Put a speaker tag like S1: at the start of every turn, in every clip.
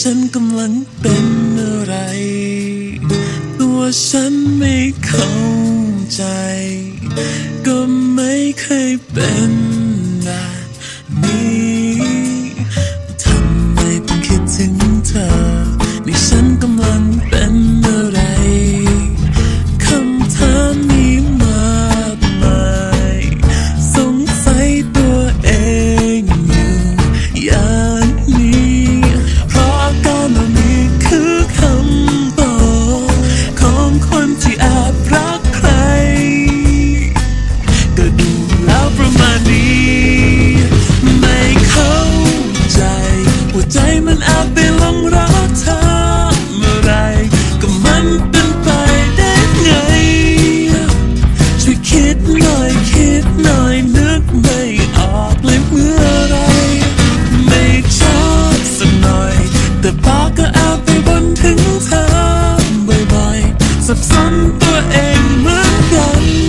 S1: ฉันกำลังเป็นอะไร ตัวฉันไม่เข้าใจ ก็ไม่เคยเป็นแบบนี้ ใจมันแอบไปหลงรักเธอเมื่อไรก็มันเป็นไปได้ไง ช่วยคิดหน่อยคิดหน่อยนึกไม่ออกเลยเมื่อไร ไม่ชอบสักหน่อย แต่ปากก็แอบไปบนถึงเธอบ่อยๆสับสนตัวเองเหมือนกัน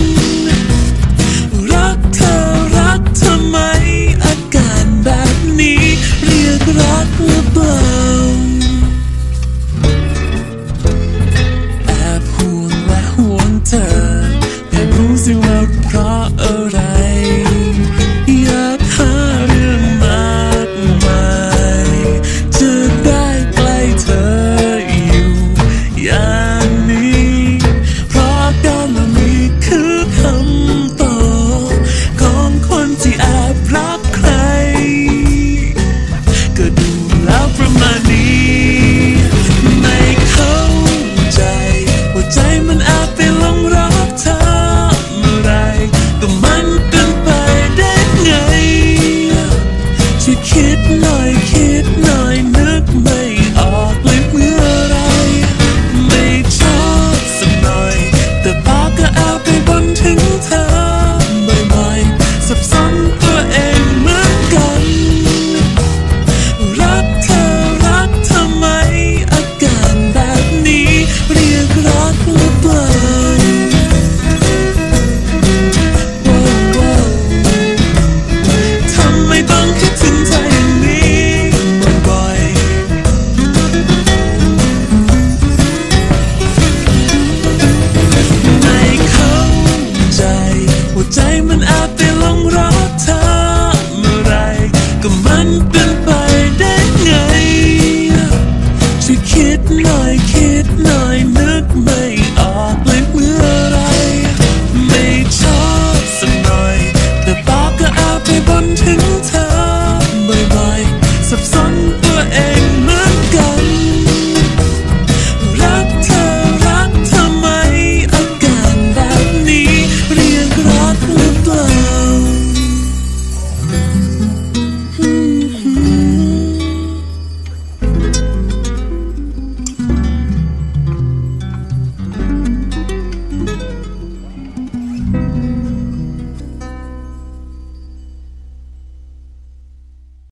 S1: like it, I look my